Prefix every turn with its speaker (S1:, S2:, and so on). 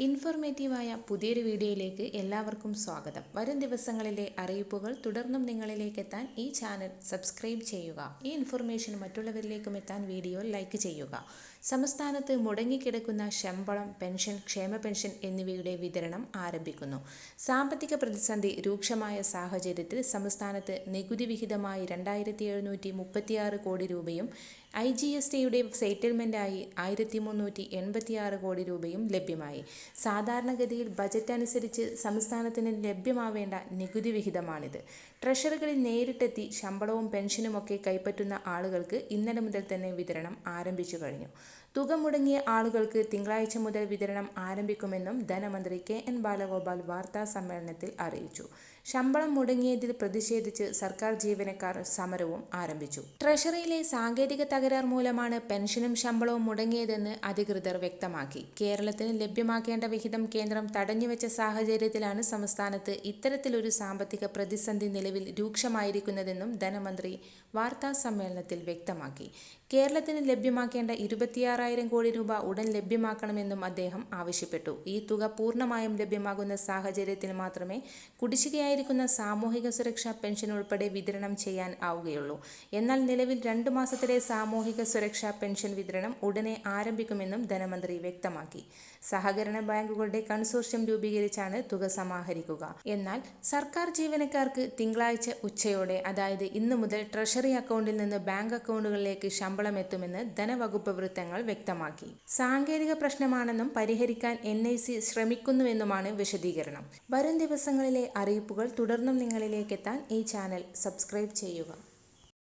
S1: ഇൻഫോർമേറ്റീവായ പുതിയൊരു വീഡിയോയിലേക്ക് എല്ലാവർക്കും സ്വാഗതം. വരും ദിവസങ്ങളിലെ അറിയിപ്പുകൾ തുടർന്നും നിങ്ങളിലേക്ക് എത്താൻ ഈ ചാനൽ സബ്സ്ക്രൈബ് ചെയ്യുക. ഈ ഇൻഫർമേഷൻ മറ്റുള്ളവരിലേക്കും എത്താൻ വീഡിയോ ലൈക്ക് ചെയ്യുക. സംസ്ഥാനത്ത് മുടങ്ങിക്കിടക്കുന്ന ശമ്പളം പെൻഷൻ ക്ഷേമ പെൻഷൻ എന്നിവയുടെ വിതരണം ആരംഭിക്കുന്നു. സാമ്പത്തിക പ്രതിസന്ധി രൂക്ഷമായ സാഹചര്യത്തിൽ സംസ്ഥാനത്ത് നികുതി വിഹിതമായി രണ്ടായിരത്തി എഴുന്നൂറ്റി മുപ്പത്തിയാറ് കോടി രൂപയും ഐ ജി എസ് ടിയുടെ സെറ്റിൽമെന്റായി ആയിരത്തി മുന്നൂറ്റി എൺപത്തിയാറ് കോടി രൂപയും ലഭ്യമായി. സാധാരണഗതിയിൽ ബജറ്റ് അനുസരിച്ച് സംസ്ഥാനത്തിന് ലഭ്യമാവേണ്ട നികുതി വിഹിതമാണിത്. ട്രഷറികളിൽ നേരിട്ടെത്തി ശമ്പളവും പെൻഷനുമൊക്കെ കൈപ്പറ്റുന്ന ആളുകൾക്ക് ഇന്നലെ മുതൽ തന്നെ വിതരണം ആരംഭിച്ചു കഴിഞ്ഞു. തുക മുടങ്ങിയ ആളുകൾക്ക് തിങ്കളാഴ്ച മുതൽ വിതരണം ആരംഭിക്കുമെന്നും ധനമന്ത്രി കെ എൻ ബാലഗോപാൽ വാർത്താ സമ്മേളനത്തിൽ അറിയിച്ചു. ശമ്പളം മുടങ്ങിയതിൽ പ്രതിഷേധിച്ച് സർക്കാർ ജീവനക്കാർ സമരവും ആരംഭിച്ചു. ട്രഷറിയിലെ സാങ്കേതിക തകരാർ മൂലമാണ് പെൻഷനും ശമ്പളവും മുടങ്ങിയതെന്ന് അധികൃതർ വ്യക്തമാക്കി. കേരളത്തിന് ലഭ്യമാക്കേണ്ട വിഹിതം കേന്ദ്രം തടഞ്ഞുവെച്ച സാഹചര്യത്തിലാണ് സംസ്ഥാനത്ത് ഇത്തരത്തിലൊരു സാമ്പത്തിക പ്രതിസന്ധി നിലവിൽ രൂക്ഷമായിരിക്കുന്നതെന്നും ധനമന്ത്രി വാർത്താ സമ്മേളനത്തിൽ വ്യക്തമാക്കി. കേരളത്തിന് ലഭ്യമാക്കേണ്ട ഇരുപത്തിയാറായിരം കോടി രൂപ ഉടൻ ലഭ്യമാക്കണമെന്നും അദ്ദേഹം ആവശ്യപ്പെട്ടു. ഈ തുക പൂർണമായും ലഭ്യമാകുന്ന സാഹചര്യത്തിൽ മാത്രമേ കുടിശ്ശികയായിരിക്കുന്ന സാമൂഹിക സുരക്ഷാ പെൻഷൻ ഉൾപ്പെടെ വിതരണം ചെയ്യാൻ ആവുകയുള്ളൂ. എന്നാൽ നിലവിൽ രണ്ട് മാസത്തിലെ സാമൂഹിക സുരക്ഷാ പെൻഷൻ വിതരണം ഉടനെ ആരംഭിക്കുമെന്നും ധനമന്ത്രി വ്യക്തമാക്കി. സഹകരണ ബാങ്കുകളുടെ കൺസോർഷ്യം രൂപീകരിച്ചാണ് തുക സമാഹരിക്കുക. എന്നാൽ സർക്കാർ ജീവനക്കാർക്ക് തിങ്കളാഴ്ച ഉച്ചയോടെ അതായത് ഇന്നു മുതൽ ട്രഷറി അക്കൗണ്ടിൽ നിന്ന് ബാങ്ക് അക്കൗണ്ടുകളിലേക്ക് ശമ്പളം എത്തുമെന്ന് ധനവകുപ്പ് വൃത്തങ്ങൾ വ്യക്തമാക്കി. സാങ്കേതിക പ്രശ്നമാണെന്നും പരിഹരിക്കാൻ എൻ ഐ സി ശ്രമിക്കുന്നുവെന്നുമാണ് വിശദീകരണം. വരും ദിവസങ്ങളിലെ അറിയിപ്പുകൾ തുടർന്നും നിങ്ങളിലേക്കെത്താൻ ഈ ചാനൽ സബ്സ്ക്രൈബ് ചെയ്യുക.